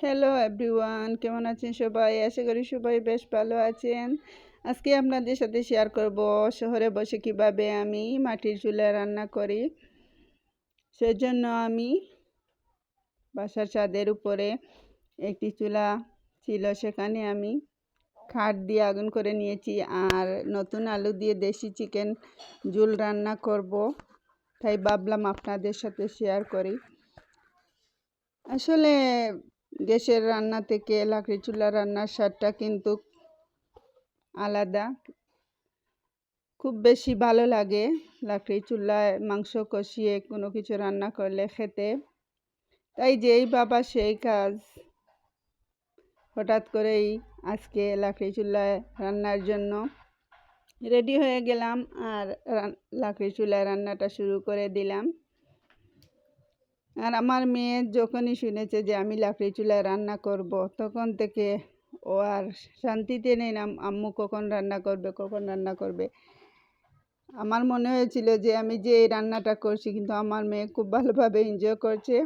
Hello everyone কেমন আছেন সবাই? আশা করি সবাই বেশ ভালো আছেন। আজকে আপনাদের সাথে শেয়ার করব শহরে বসে কীভাবে আমি মাটির চুলায় রান্না করি। সেজন্য আমি বাসার ছাদের উপরে একটি চুলা ছিল। সেখানে আমি খাট দিয়ে আগুন করে নিয়েছি আর নতুন আলু দিয়ে দেশি চিকেন ঝুল রান্না করব। তাই ভাবলাম আপনাদের সাথে শেয়ার করি। আসলে গ্যাসের রান্না থেকে লাকড়ি চুলা রান্নার স্বাদটা কিন্তু আলাদা। খুব বেশি ভালো লাগে লাকড়ি চুলায় মাংস কষিয়ে কোনো কিছু রান্না করলে খেতে। তাই যেই বাবা সেই কাজ। হঠাৎ করেই আজকে লাকড়ি চুলায় রান্নার জন্য রেডি হয়ে গেলাম আর লাকড়ি চুলায় রান্নাটা শুরু করে দিলাম। আর আমার মেয়ে যখনই শুনেছে যে আমি লাকড়ি চুলায় রান্না করব, তখন থেকে ও আর শান্তিতে নেই না, আম্মু কখন রান্না করবে, কখন রান্না করবে। আমার মনে হয়েছিল যে আমি যে এই রান্নাটা করছি, কিন্তু আমার মেয়ে খুব ভালোভাবে এনজয় করছে।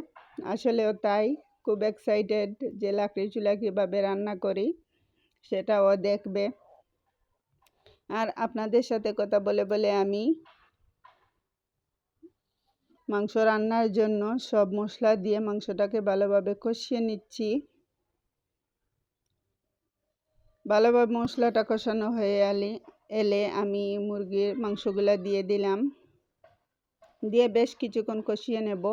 আসলেও তাই খুব এক্সাইটেড যে লাকড়ি চুলা কীভাবে রান্না করি সেটা ও দেখবে। আর আপনাদের সাথে কথা বলে বলে আমি মাংস রান্নার জন্য সব মশলা দিয়ে মাংসটাকে ভালোভাবে কষিয়ে নিচ্ছি। ভালোভাবে মশলাটা কষানো হয়ে এলে এলে আমি মুরগির মাংসগুলো দিয়ে দিলাম। দিয়ে বেশ কিছুক্ষণ কষিয়ে নেব।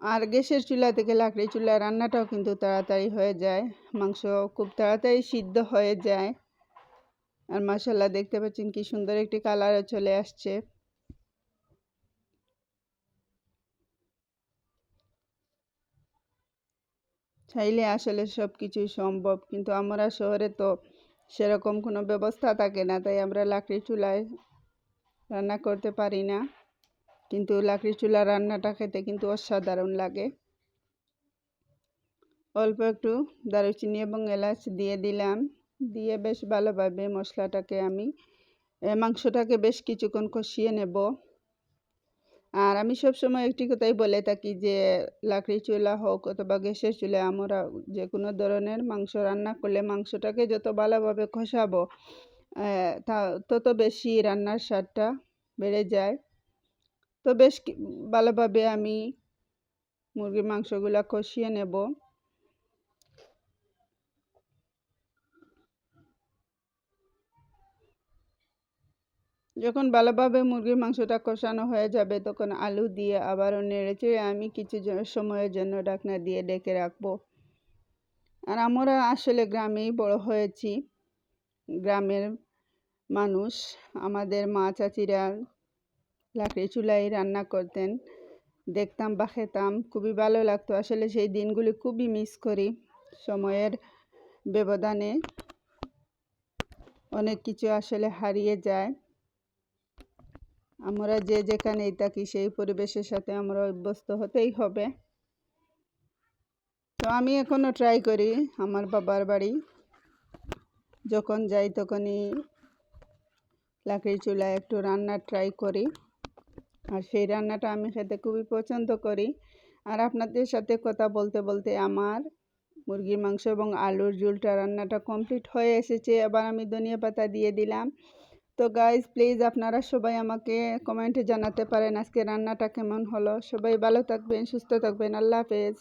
আর গ্যাসের চুলা থেকে লাকড়ি চুলা রান্নাটাও কিন্তু তাড়াতাড়ি হয়ে যায়। মাংস খুব তাড়াতাড়ি সিদ্ধ হয়ে যায়। আর মশলা দেখতে পাচ্ছেন কি সুন্দর একটি কালারও চলে আসছে। চাইলে আসলে সব কিছুই সম্ভব। কিন্তু আমরা শহরে তো সেরকম কোনো ব্যবস্থা থাকে না, তাই আমরা লাকড়ি চুলায় রান্না করতে পারি না। কিন্তু লাকড়ি চুলা রান্নাটা খেতে কিন্তু অসাধারণ লাগে। অল্প একটু দারুচিনি এবং এলাচ দিয়ে দিলাম। দিয়ে বেশ ভালোভাবে মশলাটাকে আমি মাংসটাকে বেশ কিছুক্ষণ কষিয়ে নেব। আর আমি সবসময় একটি কথাই বলে থাকি যে লাকড়ি চুলা হোক অথবা গ্যাসের চুলা, আমরা যে কোনো ধরনের মাংস রান্না করলে মাংসটাকে যত ভালোভাবে কষাবো তা তত বেশি রান্নার স্বাদটা বেড়ে যায়। তো বেশ ভালোভাবে আমি মুরগির মাংসগুলো কষিয়ে নেব। যখন ভালোভাবে মুরগির মাংসটা কষানো হয়ে যাবে, তখন আলু দিয়ে আবারও নেড়েচেড়ে আমি কিছু সময়ের জন্য ডাকনা দিয়ে ডেকে রাখব। আর আমরা আসলে গ্রামেই বড় হয়েছি। গ্রামের মানুষ, আমাদের মা চাচিরা লাকড়ি চুলাই রান্না করতেন, দেখতাম বা খেতাম, খুবই ভালো লাগতো। আসলে সেই দিনগুলি খুবই মিস করি। সময়ের ব্যবধানে অনেক কিছু আসলে হারিয়ে যায়। আমরা যে যেখানেই থাকি, সেই পরিবেশের সাথে আমরা অভ্যস্ত হতেই হবে। তো আমি এখনও ট্রাই করি আমার বাবার বাড়ি। যখন যাই তখনই লাকড়ি চুলায় একটু রান্না ট্রাই করি। আর সেই রান্নাটা আমি খেতে খুবই পছন্দ করি। আর আপনাদের সাথে কথা বলতে বলতে আমার মুরগির মাংস এবং আলুর ঝুলটা রান্নাটা কমপ্লিট হয়ে এসেছে। এবার আমি ধনিয়া পাতা দিয়ে দিলাম। তো গাইজ প্লিজ আপনারা সবাই আমাকে কমেন্টে জানাতে পারেন আজকে রান্নাটা কেমন হলো। সবাই ভালো থাকবেন, সুস্থ থাকবেন, আল্লাহ হাফেজ।